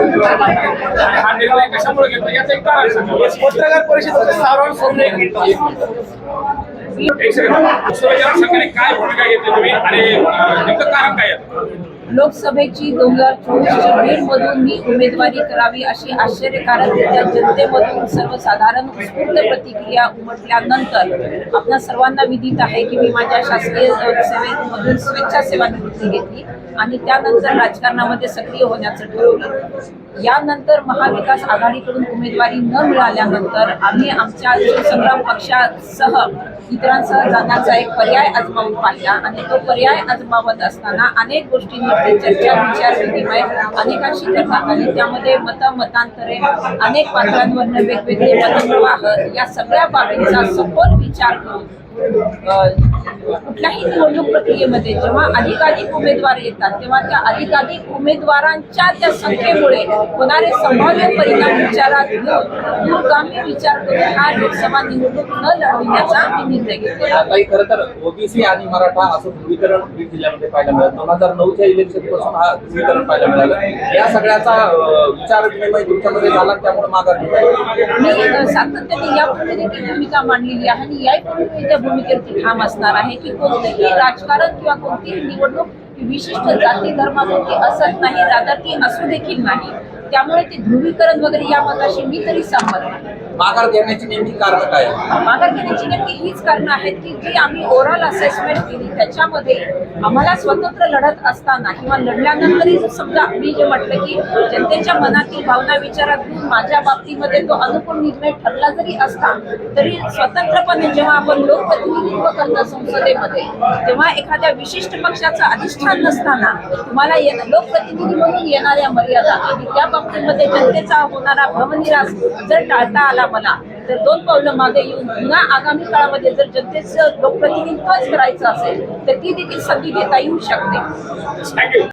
हा निर्णय कशामुळे घेतला याचं एक कारण पत्रकार परिषदेचं सारांश काय भूमिका घेतली तुम्ही? आणि नेमकं कारण काय आहे? लोकसभेची दोन हजार चोवीसच्या बीडमधून मी उमेदवारी करावी अशी आश्चर्यकारक आश्चर्यकारकरित्या जनतेमधून सर्वसाधारण उत्स्फूर्त प्रतिक्रिया उमटल्यानंतर आपल्या सर्वांना विदित आहे की मी माझ्या शासकीय अ, सेवेमधून स्वेच्छासेवानिवृत्ती घेतली आणि त्यानंतर राजकारणामध्ये सक्रिय होण्याचं ठरवलं. यानंतर महाविकास आघाडीकडून उमेदवारी न मिळाल्यानंतर आम्ही आमच्या शिवसंग्राम पक्षासह इतरांसह जाण्याचा एक पर्याय आजमावून पाहिला आणि तो पर्याय आजमावत असताना अनेक गोष्टींनी चर्चा विचार विनिमय अनेकांशी करण्यात आली त्यामध्ये मत मतांतरे अनेक पात्रांवर वेगवेगळे मतप्रवाह या सगळ्या बाबींचा सखोल विचार करून कुठल्याही निवडणूक प्रक्रियेमध्ये जेव्हा अधिकाधिक उमेदवार येतात तेव्हा त्या अधिकाधिक उमेदवारांच्या त्या संख्येमुळे होणारे संभाव्य परिणाम विचारात घेऊन दूरगामी विचार करून हा लोकसभा निवडणूक न लढविण्याचा मी निर्णय घेतलेला ताई खरं तर ओबीसी आणि मराठा असं ध्रुवीकरण बीड जिल्ह्यामध्ये पाहायला मिळालं. दोन हजार नऊच्या इलेक्शनपासून हा ध्रुवीकरण पाहायला मिळालं. या सगळ्याचा विचार विनिमय तुमच्यामध्ये झाला त्यामुळे माघार घेतली. मी सातत्याने यापूर्वी देखील भूमिका मांडलेली आहे आणि यापूर्वी त्या भूमिकेवरती ठाम असणार आहे की कोणतेही राजकारण किंवा कोणतीही निवडणूक विशिष्ट जाती धर्मापुरती असत नाही रादर ती असू देखील नाही. त्यामुळे ते ध्रुवीकरण वगैरे या मताशी मी तरी सहमत माघार घेण्याची नेमकी कारण काय माघार घेण्याची नेमकी हीच कारणं आहेत की जी आम्ही ओव्हरऑल असेसमेंट केली त्याच्यामध्ये आम्हाला स्वतंत्र लढत असताना किंवा लढल्यानंतरही समजा मी जे म्हटलं की जनतेच्या मनातील भावना विचारात घेऊन माझ्या बाबतीमध्ये तो अनुकूल निर्णय ठरला जरी असता तरी स्वतंत्रपणे जेव्हा आपण लोकप्रतिनिधित्व करतो संसदेमध्ये तेव्हा एखाद्या विशिष्ट पक्षाचं अधिष्ठान नसताना तुम्हाला ये- लोकप्रतिनिधी म्हणून येणाऱ्या मर्यादा आणि त्या बाबतीमध्ये जनतेचा होणारा भवनिरास जर टाळता आला मला तर दोन पावलं मागे येऊन पुन्हा आगामी काळामध्ये जर जनतेचं लोकप्रतिनिधित्वच करायचं असेल तर ती देखील संधी घेता येऊ शकते.